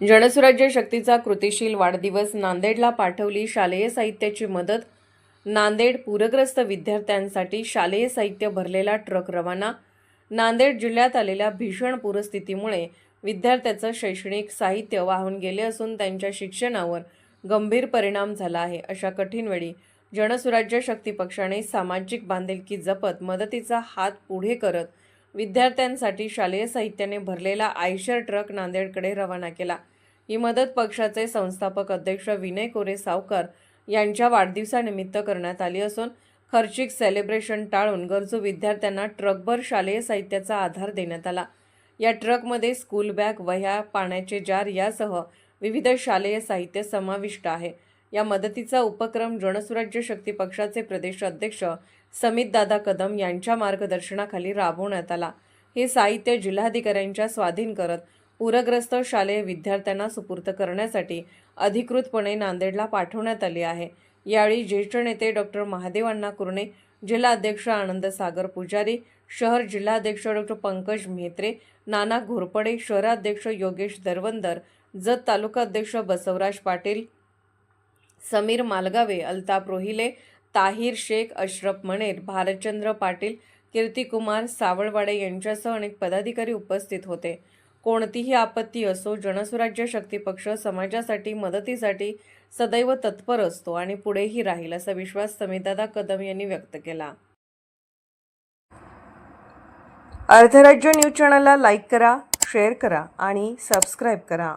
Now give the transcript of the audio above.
जनसुराज्य शक्तीचा कृतिशील वाढदिवस नांदेडला पाठवली शालेय साहित्याची मदत. नांदेड पूरग्रस्त विद्यार्थ्यांसाठी शालेय साहित्य भरलेला ट्रक रवाना. नांदेड जिल्ह्यात आलेल्या भीषण पूरस्थितीमुळे विद्यार्थ्याचं शैक्षणिक साहित्य वाहून गेले असून त्यांच्या शिक्षणावर गंभीर परिणाम झाला आहे. अशा कठीण वेळी जनसुराज्य शक्ती पक्षाने सामाजिक बांधिलकी जपत मदतीचा हात पुढे करत विद्यार्थ्यांसाठी शालेय साहित्याने भरलेला आयशर ट्रक नांदेडकडे रवाना केला. ही मदत पक्षाचे संस्थापक अध्यक्ष विनय कोरे सावकर यांच्या वाढदिवसानिमित्त करण्यात आली असून खर्चिक सेलिब्रेशन टाळून गरजू विद्यार्थ्यांना ट्रकभर शालेय साहित्याचा आधार देण्यात आला. या ट्रकमध्ये स्कूल बॅग वह्या पाण्याचे जार यासह विविध शालेय साहित्य समाविष्ट आहे. या मदतीचा उपक्रम जनसुराज्य शक्ती पक्षाचे प्रदेश अध्यक्ष समितदादा कदम यांच्या मार्गदर्शनाखाली राबवण्यात आला. हे साहित्य जिल्हाधिकाऱ्यांच्या स्वाधीन करत पूरग्रस्त शालेय विद्यार्थ्यांना सुपूर्त करण्यासाठी अधिकृतपणे नांदेडला पाठवण्यात आली आहे. यावेळी ज्येष्ठ नेते डॉक्टर महादेवांना कुर्णे जिल्हाध्यक्ष आनंद सागर पुजारी शहर जिल्हाध्यक्ष डॉक्टर पंकज म्हेत्रे नाना घोरपडे शहराध्यक्ष योगेश दरवंदर जत तालुका अध्यक्ष बसवराज पाटील समीर मालगावे अल्ताप रोहिले ताहिर शेख अशरफ मणेर भारतचंद्र पाटील कीर्तिकुमार सावळवाडे यांच्यासह अनेक पदाधिकारी उपस्थित होते. कोणतीही आपत्ती असो जनसुराज्य शक्ती पक्ष समाजासाठी मदतीसाठी सदैव तत्पर असतो आणि पुढेही राहील असा विश्वास समीदादा कदम यांनी व्यक्त केला. अर्धराज्य न्यूज चॅनलला लाईक करा शेअर करा आणि सबस्क्राईब करा.